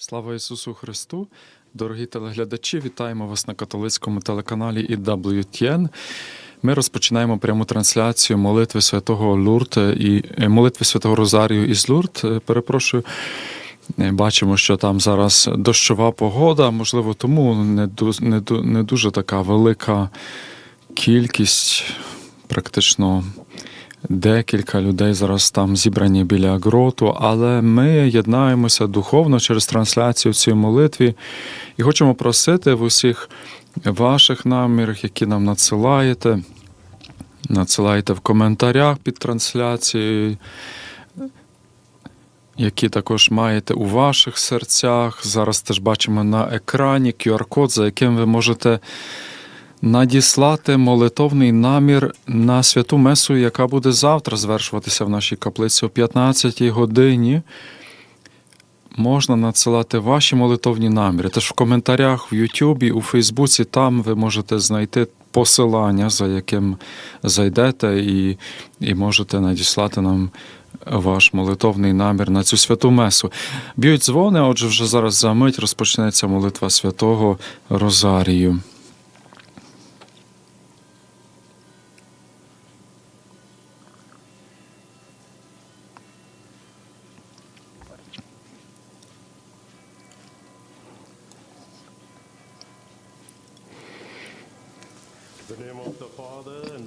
Слава Ісусу Христу! Дорогі телеглядачі, вітаємо вас на католицькому телеканалі EWTN. Ми розпочинаємо пряму трансляцію молитви святого Лурд і е, молитви святого Розарію із Лурд. Е, Перепрошую. Е, Бачимо, що там зараз дощова погода, можливо, тому не, не, не дуже така велика кількість, практично декілька людей зараз там зібрані біля гроту, але ми єднаємося духовно через трансляцію в цій молитві і хочемо просити в усіх ваших намірах, які нам надсилаєте. Надсилайте в коментарях під трансляцією, які також маєте у ваших серцях. Зараз теж бачимо на екрані QR-код, за яким ви можете надіслати молитовний намір на святу месу, яка буде завтра звершуватися в нашій каплиці о 15 годині. Можна надсилати ваші молитовні наміри. Теж в коментарях в Ютубі, у Фейсбуці, там ви можете знайти посилання, за яким зайдете, і, і можете надіслати нам ваш молитовний намір на цю святу месу. Б'ють дзвони, отже, вже зараз за мить розпочнеться молитва святого Розарію.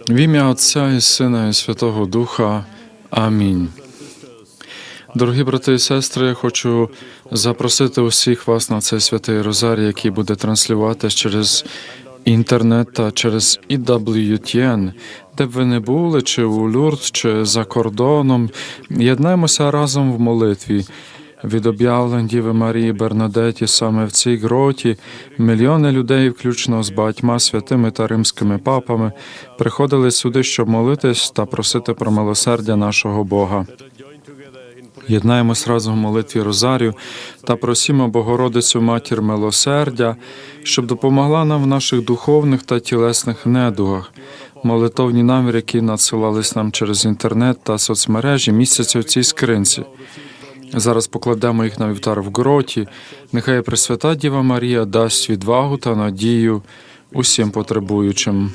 В ім'я Отця і Сина і Святого Духа. Амінь. Дорогі брати і сестри, я хочу запросити усіх вас на цей святий Розарій, який буде транслюватись через інтернет та через EWTN. Де б ви не були, чи у Люрд, чи за кордоном. Єднаємося разом в молитві. Від об'явлень Діви Марії Бернадеті саме в цій гроті мільйони людей, включно з багатьма святими та римськими папами, приходили сюди, щоб молитись та просити про милосердя нашого Бога. Єднаємось разом в молитві Розарію та просімо Богородицю Матір милосердя, щоб допомогла нам в наших духовних та тілесних недугах. Молитовні наміри, які надсилались нам через інтернет та соцмережі, містяться в цій скринці. Зараз покладемо їх на вівтар в гроті. Нехай Пресвята Діва Марія дасть відвагу та надію усім потребуючим.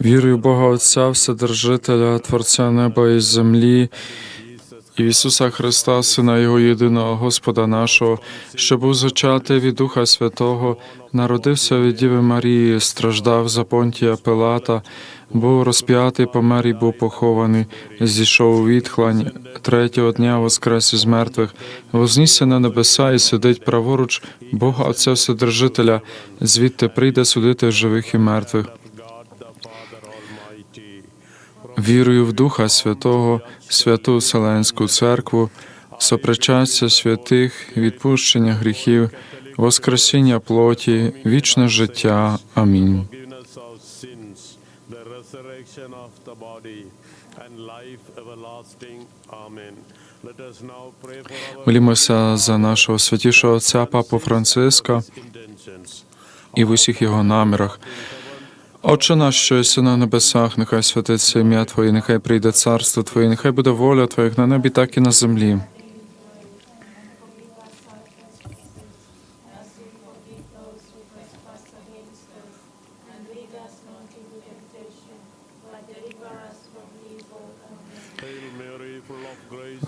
Вірую в Бога Отця, Вседержителя, Творця неба і землі, і Ісуса Христа, Сина Його єдиного Господа нашого, що був зачатий від Духа Святого, народився від Діви Марії, страждав за Понтія Пилата, був розп'ятий, помер і був похований, зійшов у відхлань, третього дня воскрес із мертвих, вознісся на небеса і сидить праворуч Бога Отця Вседержителя, звідти прийде судити живих і мертвих. Вірую в Духа Святого, святу Вселенську Церкву, сопричастя святих, відпущення гріхів, воскресіння плоті, вічне життя. Амінь. Молімося за нашого святішого отця Папу Франциска і в усіх його намірах. Отче наш, що єси на небесах, нехай святиться ім'я Твоє, нехай прийде царство Твоє, нехай буде воля Твоя як на небі, так і на землі.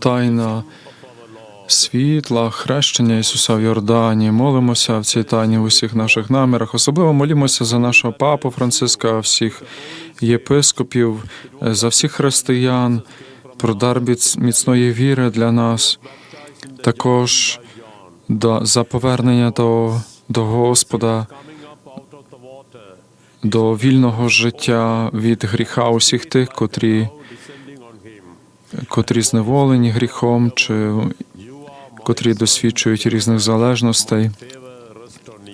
тайна світла, хрещення Ісуса в Йордані. Молимося в цій тайні в усіх наших намірах. Особливо молімося за нашого папу Франциска, всіх єпископів, за всіх християн, про дар міцної віри для нас. Також за повернення до, до Господа, до вільного життя від гріха усіх тих, котрі. Котрі зневолені гріхом чи котрі досвідчують різних залежностей.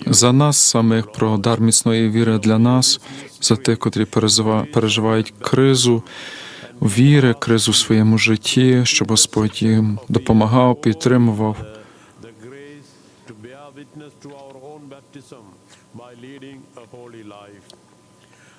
За нас самих про дар міцної віри для нас, за тих, котрі пережива- переживають кризу віри, кризу в своєму житті, щоб Господь їм допомагав, підтримував. By leading a holy life.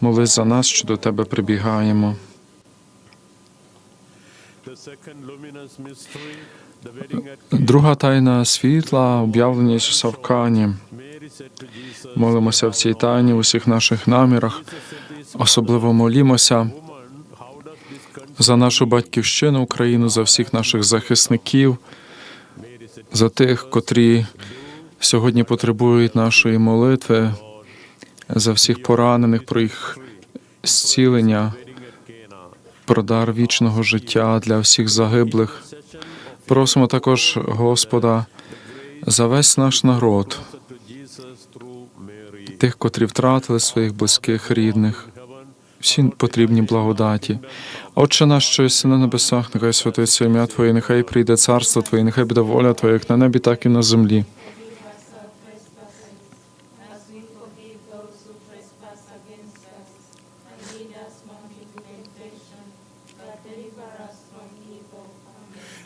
молись за нас, що до тебе прибігаємо. Друга тайна світла, об'явлення Ісуса в Кані. Молимося в цій тайні в усіх наших намірах. Особливо молімося за нашу батьківщину Україну, за всіх наших захисників, за тих, котрі сьогодні потребують нашої молитви, за всіх поранених, про їх зцілення, про дар вічного життя для всіх загиблих. Просимо також Господа за весь наш народ, тих, котрі втратили своїх близьких рідних, всі потрібні благодаті. Отче наш, що єси на небесах, нехай святиться ім'я Твоє, нехай прийде царство Твоє, нехай буде воля Твоя, як на небі, так і на землі.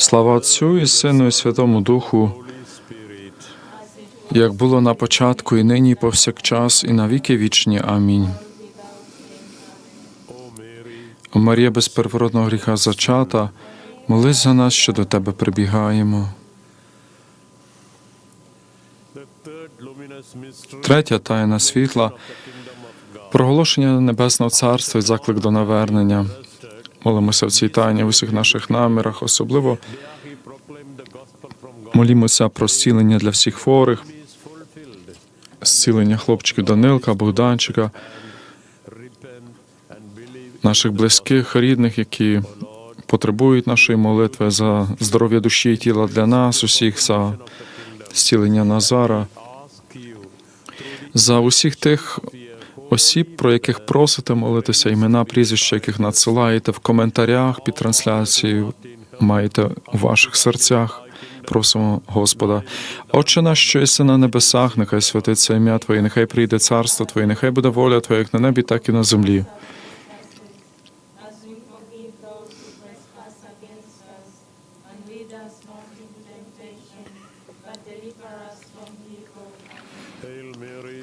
Слава Отцю і Сину, і Святому Духу, як було на початку, і нині, і повсякчас, і на віки вічні. Амінь. О Марія без первородного гріха зачата, молись за нас, що до тебе прибігаємо. Третя тайна світла проголошення Небесного Царства і заклик до навернення. Молимося в цій тайні в усіх наших намірах, особливо молімося про зцілення для всіх хворих, зцілення хлопчиків Данилка, Богданчика, наших близьких, рідних, які потребують нашої молитви за здоров'я душі і тіла для нас, усіх за зцілення Назара, за усіх тих осіб, про яких просите молитися, імена, прізвища, яких надсилаєте в коментарях під трансляцією, маєте у ваших серцях. Просимо Господа. Отче наш, що єси на небесах, нехай святиться ім'я Твоє, нехай прийде царство Твоє, нехай буде воля Твоя, як на небі, так і на землі.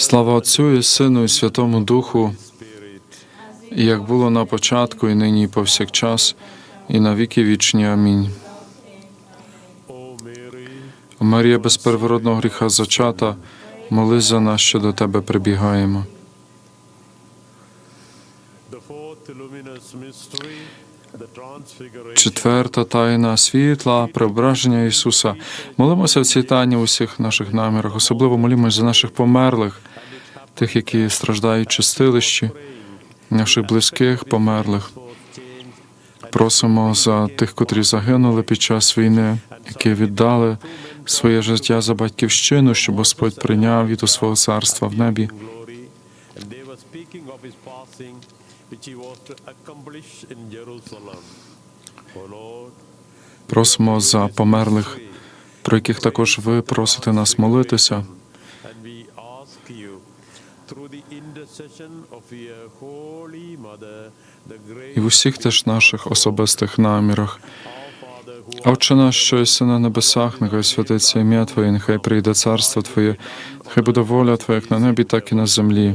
Слава Отцю і Сину, і Святому Духу, як було на початку, і нині, і повсякчас, і на віки вічні. Амінь. Марія без первородного гріха зачата, молись за нас, що до тебе прибігаємо. Четверта тайна світла, преображення Ісуса. Молимося в цій тайні у всіх наших намірах, особливо молімось за наших померлих, тих, які страждають в чистилищі, наших близьких померлих. Просимо за тих, котрі загинули під час війни, які віддали своє життя за батьківщину, щоб Господь прийняв їх до свого царства в небі. Просимо за померлих, про яких також ви просите нас молитися. і в усіх теж наших особистих намірах. Отче наш, що єси на небесах, нехай святиться ім'я Твоє, нехай прийде царство Твоє, нехай буде воля Твоя, як на небі, так і на землі.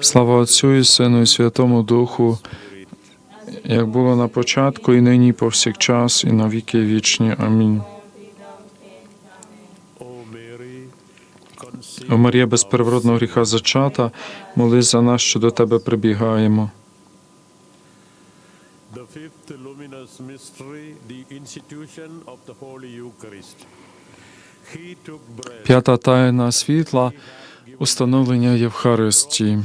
Слава Отцю і Сину і Святому Духу, як було на початку, і нині, і повсякчас, і на віки вічні. Амінь. О Марія без первородного гріха зачата, молись за нас, що до тебе прибігаємо. П'ята тайна світла установлення Євхаристії.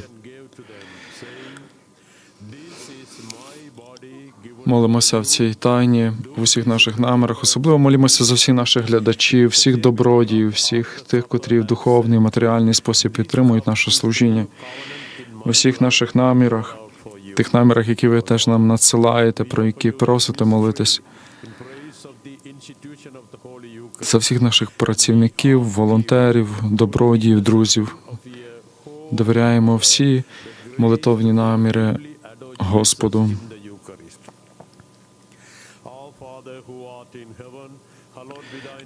Молимося в цій тайні в усіх наших намірах. Особливо молимося за всіх наших глядачів, всіх добродіїв, всіх тих, котрі в духовний, матеріальний спосіб підтримують наше служіння. В усіх наших намірах, тих намірах, які ви теж нам надсилаєте, про які просите молитись. За всіх наших працівників, волонтерів, добродіїв, друзів. Довіряємо всі молитовні наміри Господу.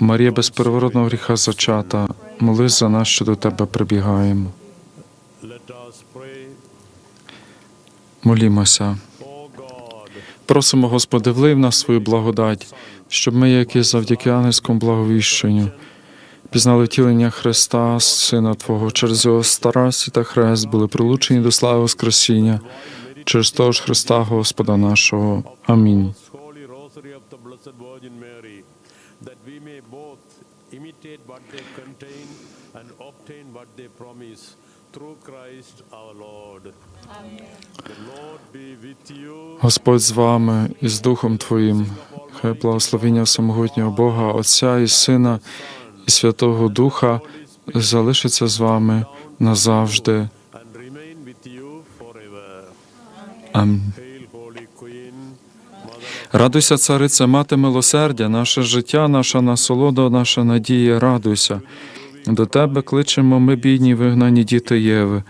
Марія без переворотного гріха зачата, молись за нас, що до тебе прибігаємо. Молімося. Просимо, Господи, влив на свою благодать, щоб ми, які завдяки ангельському благовіщенню, пізнали втілення Христа, Сина Твого, через його старості та хрест були прилучені до слави Воскресіння, через того ж Христа Господа нашого. Амінь. Господь з вами і з Духом Твоїм. Хай благословення всемогутнього Бога, Отця і Сина і Святого Духа залишиться з вами назавжди. Амінь. Радуйся, царице, мати милосердя, наше життя, наша насолода, наша надія, радуйся. До тебе кличемо ми, бідні, вигнані діти Єви.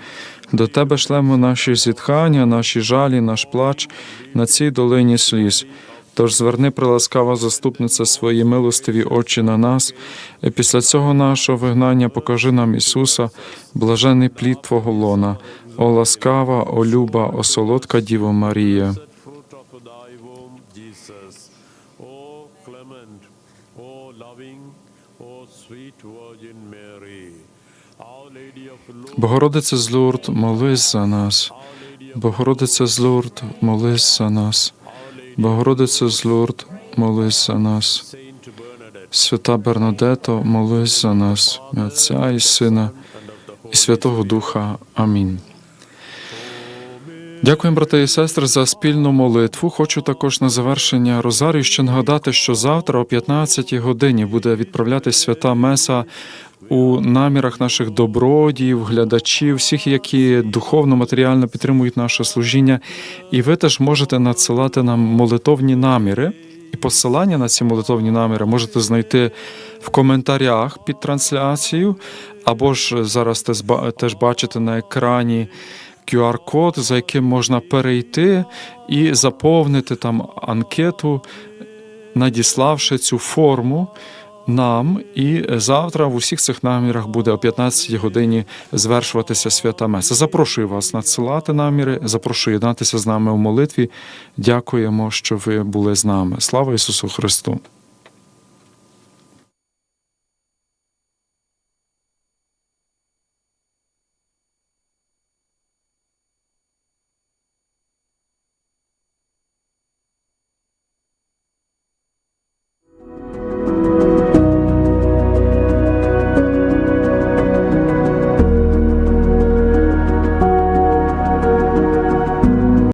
До тебе шлемо наші зітхання, наші жалі, наш плач на цій долині сліз. Тож зверни, приласкава заступниця свої милостиві очі на нас, і після цього нашого вигнання покажи нам Ісуса, блажений плід Твого лона, о ласкава, о люба, о солодка Діво Марія. Богородице з Лурд, молись за нас. Богородице з Лурд, молись за нас. Богородице з Лурд, молись за нас. Свята Бернадето, молись за нас, Отця і Сина, і Святого Духа. Амінь. Дякуємо, брати і сестри, за спільну молитву. Хочу також на завершення Розарію ще нагадати, що завтра о 15 годині буде відправлятися свята Меса у намірах наших добродіїв, глядачів, всіх, які духовно, матеріально підтримують наше служіння. І ви теж можете надсилати нам молитовні наміри. І посилання на ці молитовні наміри можете знайти в коментарях під трансляцією, або ж зараз теж бачите на екрані QR-код, за яким можна перейти і заповнити там анкету, надіславши цю форму нам. І завтра в усіх цих намірах буде о 15 годині звершуватися свята Меса. Запрошую вас надсилати наміри, запрошую єднатися з нами у молитві. Дякуємо, що ви були з нами. Слава Ісусу Христу!